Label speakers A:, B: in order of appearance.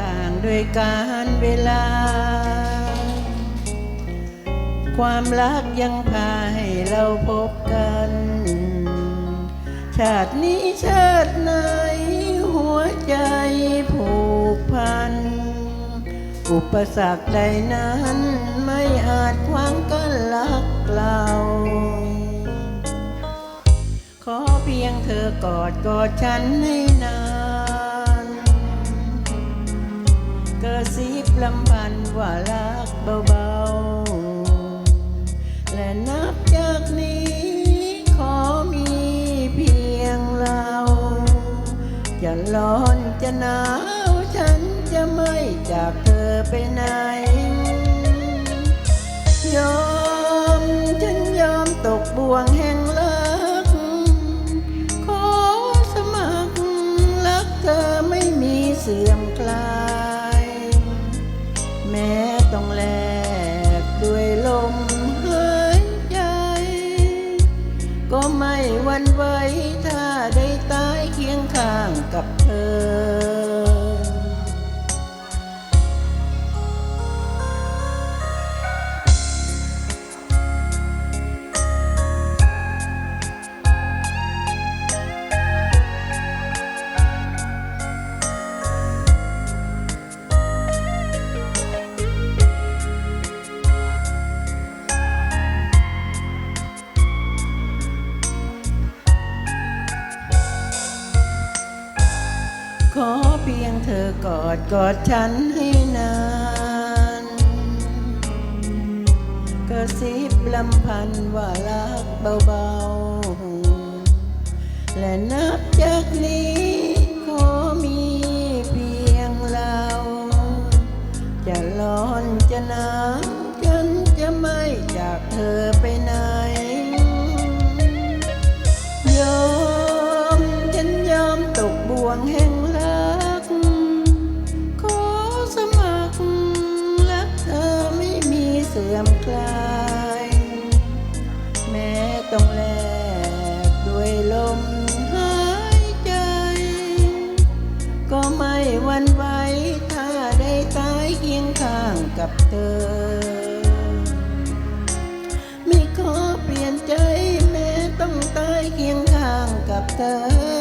A: ต่างด้วยการเวลา ความรักยังพาให้เราพบกัน ชาตินี้ชาติไหนหัวใจผูกพัน อุปสรรคใดนั้นไม่อาจขวางกันรักเราขอเพียงเธอกอดกอดฉันให้นาน ระซิบลำพันว่ารักเบาๆ และนับจากนี้ ขอมีเพียงเรา จะร้อนจะหนาว ฉันจะไม่จากเธอไปไหน ยอม ฉันยอมตกบ่วงแห่งรัก ขอสมัครรักเธอไม่มีเสื่อมคลาย ต้องแลกด้วยลมหายใจ ก็ไม่หวันไหวถ้าได้ตายเคียงข้างกับเธอ ขอเพียงเธอกอดกอดฉันให้นาน กระซิบลำพันว่ารักเบาๆ และนับจากนี้ขอมีเพียงเรา จะร้อนจะหนาวฉันจะไม่จากเธอไป อมคลาย แม้ต้องแลกด้วยลมหายใจ ก็ไม่หวันไหวถ้าได้ตายเคียงข้างกับเธอ ไม่ขอเปลี่ยนใจแม้ต้องตายเคียงข้างกับเธอ